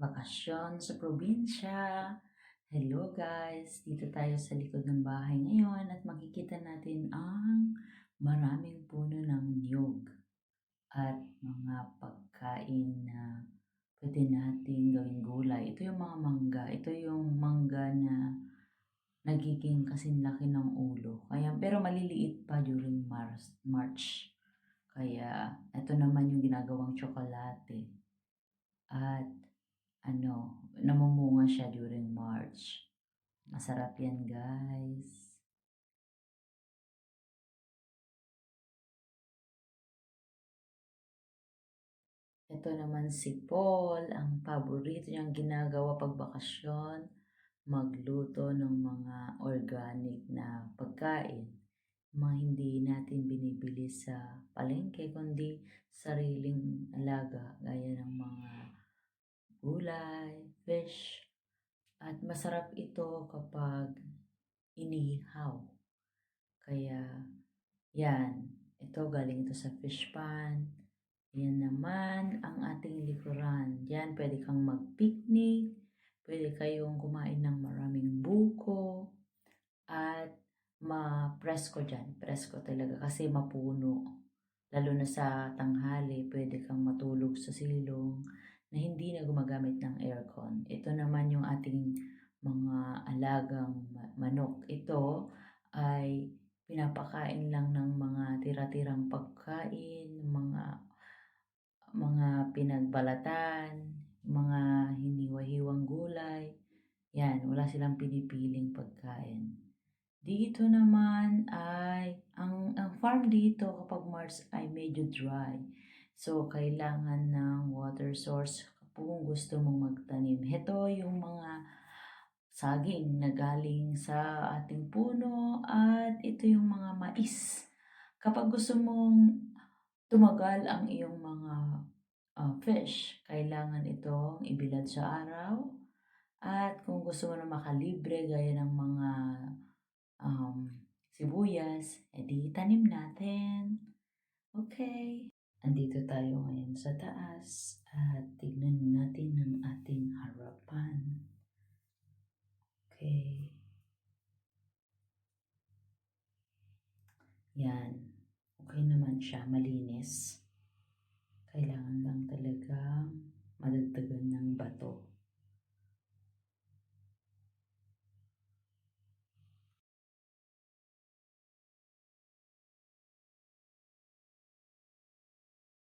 bakasyon sa probinsya. Hello guys, dito tayo sa likod ng bahay ngayon at makikita natin ang maraming puno ng niyog at mga pagkain na pwede nating gawing gulay. Ito yung mga mangga. Ito yung mangga na nagiging kasing laki ng ulo. Kaya, pero maliliit pa during Mars, March. Kaya, ito naman yung ginagawang tsokolate. At ano, namumunga siya during March. Masarap yan, guys. Ito naman si Paul, ang paborito niyang ginagawa pag bakasyon, magluto ng mga organic na pagkain. Mga hindi natin binibili sa palengke, kundi sariling alaga, gaya ng mga gulay, fish. At masarap ito kapag inihaw. Kaya, yan. Ito galing ito sa fish pan. Yan naman ang ating likuran. Yan, pwede kang mag-picnic. Pwede kayong kumain ng maraming buko. At ma-presko dyan. Presko talaga kasi mapuno. Lalo na sa tanghali, pwede kang matulog sa silong na hindi na gumagamit ng aircon. Ito naman yung ating mga alagang ma- manok. Ito ay pinapakain lang ng mga tira-tirang pagkain, mga mga pinagbalatan, mga hiniwa-hiwang gulay. Yan, wala silang pinipiling pagkain. Dito naman ay, ang, ang farm dito kapag March ay medyo dry. So, kailangan ng water source kung gusto mong magtanim. Ito yung mga saging na galing sa ating puno at ito yung mga mais. Kapag gusto mong tumagal ang iyong mga uh, fish, kailangan itong ibilad sa araw. At kung gusto mo na makalibre gaya ng mga um, sibuyas, edi tanim natin. Okay. Andito tayo ngayon sa taas at tignan natin ang ating harapan. Okay. Yan. Okay naman siya, malinis. Kailangan lang talaga madagdagan ng bato.